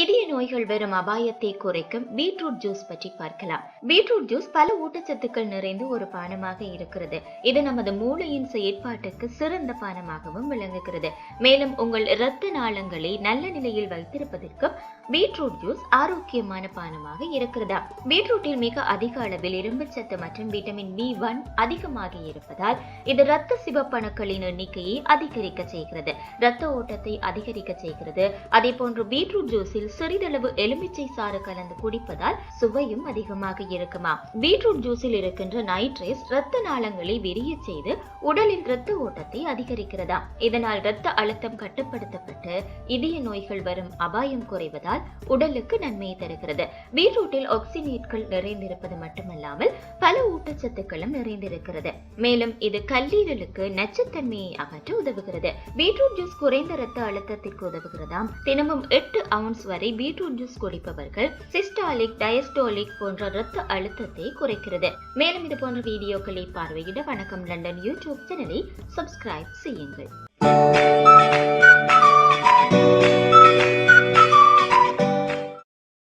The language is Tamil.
இதய நோய்கள் வரும் அபாயத்தை குறைக்கும் பீட்ரூட் ஜூஸ் பற்றி பார்க்கலாம். பீட்ரூட் ஜூஸ் பல ஊட்டச்சத்துக்கள் நிறைந்த ஒரு பானமாக இருக்கிறது. இது நமது மூளையின் செயற்பாட்டுக்கு சிறந்த பானமாகவும் விளங்குகிறது. மேலும் உங்கள் இரத்த நாளங்களை நல்ல நிலையில் வைத்திருப்பதற்கும் பீட்ரூட் ஜூஸ் ஆரோக்கியமான பானமாக இருக்கிறதா? பீட்ரூட்டில் மிக அதிக அளவில் இரும்பு சத்து மற்றும் விட்டமின் பி ஒன் அதிகமாக இருப்பதால் இது இரத்த சிவப்பணுக்களின் எண்ணிக்கையை அதிகரிக்க செய்கிறது. இரத்த ஓட்டத்தை அதிகரிக்க செய்கிறது. அதே போன்று பீட்ரூட் ஜூஸில் சிறிதளவு எலுமிச்சை சாறு கலந்து குடிப்பதால் சுவையும் அதிகமாக இருக்குமா? பீட்ரூட் ஜூஸில் இருக்கின்ற நைட்ரேஸ் இரத்த நாளங்களை விரிய செய்து உடலில் இரத்த ஓட்டத்தை அதிகரிக்கிறதா? இதனால் இரத்த அழுத்தம் கட்டுப்படுத்தப்பட்டு இதய நோய்கள் வரும் அபாயம் குறைவதால் உடலுக்கு நன்மையை தருகிறது. பீட்ரூட்டில் ஆக்சினேட்கள் நிறைந்திருப்பது மட்டுமல்லாமல் பல ஊட்டச்சத்துக்களும் நிறைந்திருக்கிறது. மேலும் இது கல்லீரலுக்கு நச்சுத்தன்மையை அகற்ற உதவுகிறது. பீட்ரூட் ஜூஸ் குறைந்த இரத்த அழுத்தத்திற்கு உதவுகிறதாம். தினமும் எட்டு அவுன்ஸ் வரை பீட்ரூட் ஜூஸ் குடிப்பவர்கள் சிஸ்டாலிக் டயஸ்டோலிக் போன்ற இரத்த அழுத்தத்தை குறைக்கிறது. மேலும் இது போன்ற வீடியோக்களை பார்வையிட வணக்கம். லண்டன் யூடியூப் சேனலை சப்ஸ்கிரைப் செய்யுங்கள்.